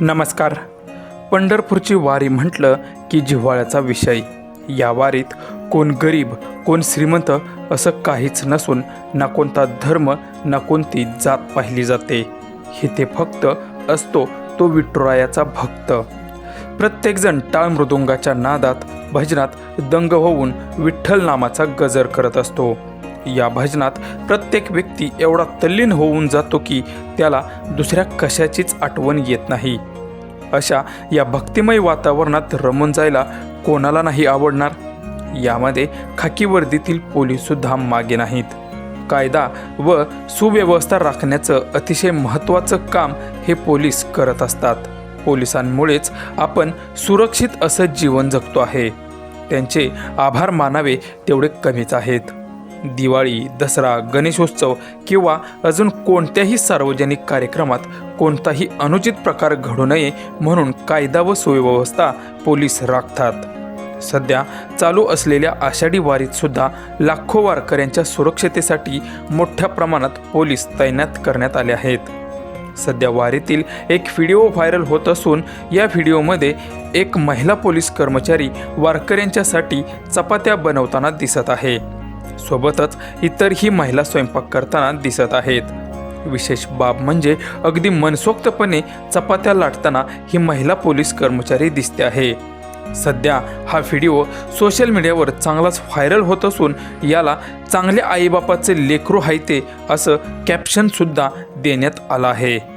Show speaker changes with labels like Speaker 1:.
Speaker 1: नमस्कार. पंढरपूरची वारी म्हटलं की जिव्हाळ्याचा विषय. या वारीत कोण गरीब कोण श्रीमंत असं काहीच नसून ना कोणता धर्म ना कोणती जात पाहिली जाते. हे ते फक्त असतो तो विठुरायाचा भक्त. प्रत्येकजण टाळ मृदुंगाच्या नादात भजनात दंग होऊन विठ्ठल नामाचा गजर करत असतो. या भजनात प्रत्येक व्यक्ती एवढा तल्लीन होऊन जातो की त्याला दुसऱ्या कशाचीच आठवण येत नाही. अशा या भक्तिमय वातावरणात रमून जायला कोणाला नाही आवडणार? यामध्ये खाकी वर्दीतील पोलीससुद्धा मागे नाहीत. कायदा व सुव्यवस्था राखण्याचं अतिशय महत्त्वाचं काम हे पोलीस करत असतात. पोलिसांमुळेच आपण सुरक्षित असं जीवन जगतो आहे. त्यांचे आभार मानावे तेवढे कमीच आहेत. दिवाळी दसरा गणेशोत्सव किंवा अजून कोणत्याही सार्वजनिक कार्यक्रमात कोणताही अनुचित प्रकार घडू नये म्हणून कायदा व सुव्यवस्था पोलीस राखतात. सध्या चालू असलेल्या आषाढी वारीत सुद्धा लाखो वारकऱ्यांच्या सुरक्षतेसाठी मोठ्या प्रमाणात पोलीस तैनात करण्यात आले आहेत. सध्या वारीतील एक व्हिडिओ व्हायरल होत असून या व्हिडिओमध्ये एक महिला पोलीस कर्मचारी वारकऱ्यांच्यासाठी चपात्या बनवताना दिसत आहे. सोबतच इतरही महिला स्वयंपाक करताना दिसत आहेत. विशेष बाब म्हणजे अगदी मनसोक्तपणे चपात्या लाटताना ही महिला पोलीस कर्मचारी दिसते आहे. सध्या हा व्हिडिओ सोशल मीडियावर चांगलाच व्हायरल होत असून याला चांगल्या आईबापाचे लेकरू हायते असं कॅप्शनसुद्धा देण्यात आलं आहे.